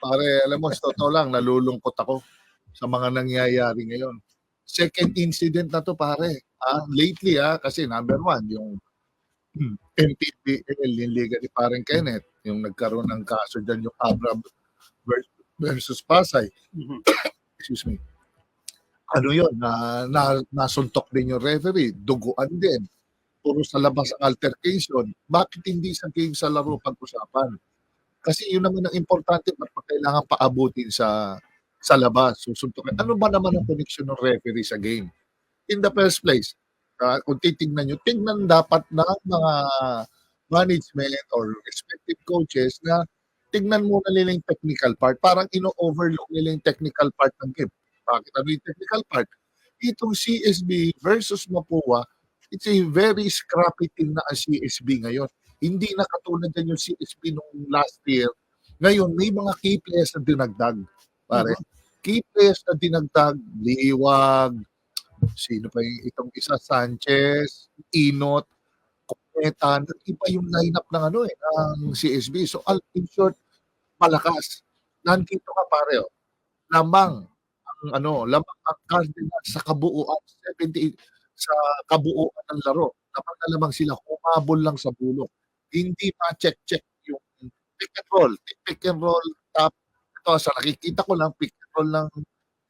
Pare, alam mo, sa totoo lang, nalulungkot ako sa mga nangyayari ngayon. Second incident na to, pare. Ah, lately, ah, kasi number one, yung MPBL, yung liga ni Pareng Kenneth, yung nagkaroon ng kaso dyan, yung Abra ver- versus Pasay. Mhm. Excuse me. Ano yun, na, na, nasuntok din yung referee, duguan din. Puro sa labas ang altercation. Bakit hindi sa game sa laro pag-usapan? Kasi yun naman ang importante, ba't pa kailangan paabutin sa sa labas, susuntukin. Ano ba naman ang connection ng referee sa game? In the first place, ah, kung titignan nyo, tingnan dapat ng mga management or respective coaches na tingnan muna nila yung technical part. Parang ino-overlook nila yung technical part ng game. Bakit ano yung technical part? Itong CSB versus Mapua, it's a very scrappy team na ang CSB ngayon. Hindi na katulad yan yung CSB nung last year. Ngayon, may mga key players na dinagdag. Pare, key players na dinagdag, Liwag, sino pa yung itong isa, Sanchez, Inot, Cometa, iba yung lineup ng ano eh, ng CSB. So, in short, malakas. Nandito ka pare, oh. lamang ang ano, lamang ang Cardinals sa kabuuan, 78 sa kabuuan ng laro. Lamang na lamang sila, kumabol lang sa bulok. Hindi pa check-check yung pick and roll. Pick and roll, top. Ito, sa nakikita ko lang, pick and roll ng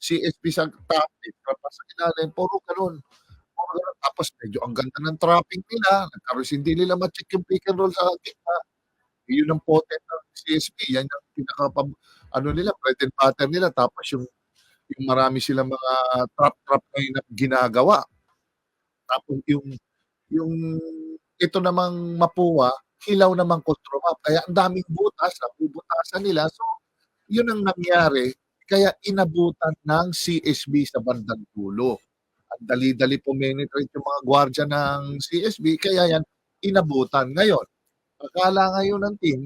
CSB sa top. Pa sa ilalim, puro ganun. Puro ganun. Tapos medyo ang ganda ng trapping nila. Nagkaroon hindi nila ma-check yung pick and roll sa gitna. Yun ang potent ng CSB. Yan ang pinaka ano nila, bread and butter nila. Tapos yung yung marami silang mga trap-trap na ginagawa. Tapos yung yung ito namang mapuwa, hilaw namang control map. Kaya ang daming butas, nabubutasan nila. So, yun ang nangyari. Kaya inabutan ng CSB sa bandang dulo. Ang dali-dali puminetrate yung mga gwardya ng CSB, kaya yan inabutan. Ngayon, akala ngayon ng team,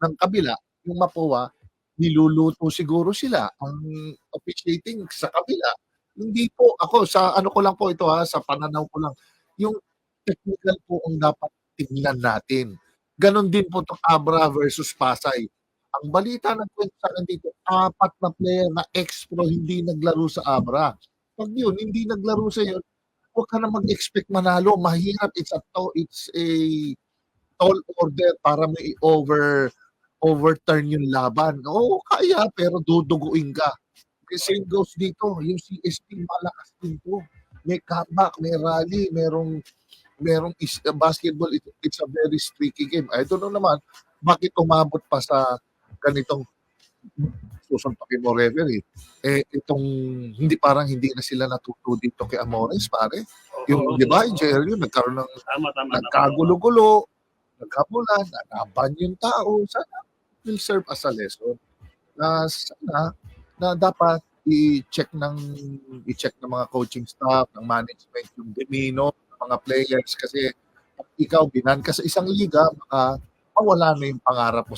ng kabila, yung mapuwa, niluluto siguro sila ang officiating sa kabila. Hindi po ako sa ano ko lang po ito ha sa pananaw ko lang yung technical po ang dapat tingnan natin. Ganon din po itong Abra versus Pasay. Ang balita ng kwento sa akin dito, apat na player na ex-pro hindi naglaro sa Abra. Pag yun, hindi naglaro sa yun, huwag ka na mag-expect manalo. Mahirap. It's a, to, it's a tall order para may over overturn yung laban. Oo, kaya, pero duduguin ka. The same goes dito. Yung CSP, malakas din po. May comeback, may rally, merong merong is, uh, basketball, it, it's a very streaky game. I don't know naman, bakit umabot pa sa ganitong susuntokin mo referee. Eh, itong, hindi parang hindi na sila natuto dito kay Amores, pare. Yung, Oo, di ba, yung JLU, nagkaroon ng Tama, tama. nagkagulo-gulo, nagkabulan, nanaban yung tao, sana will serve as a lesson na sana na dapat i-check ng i-check ng mga coaching staff, ng management yung demeanor mga players kasi ikaw binan ka sa isang liga, baka mawala na yung pangarap mo.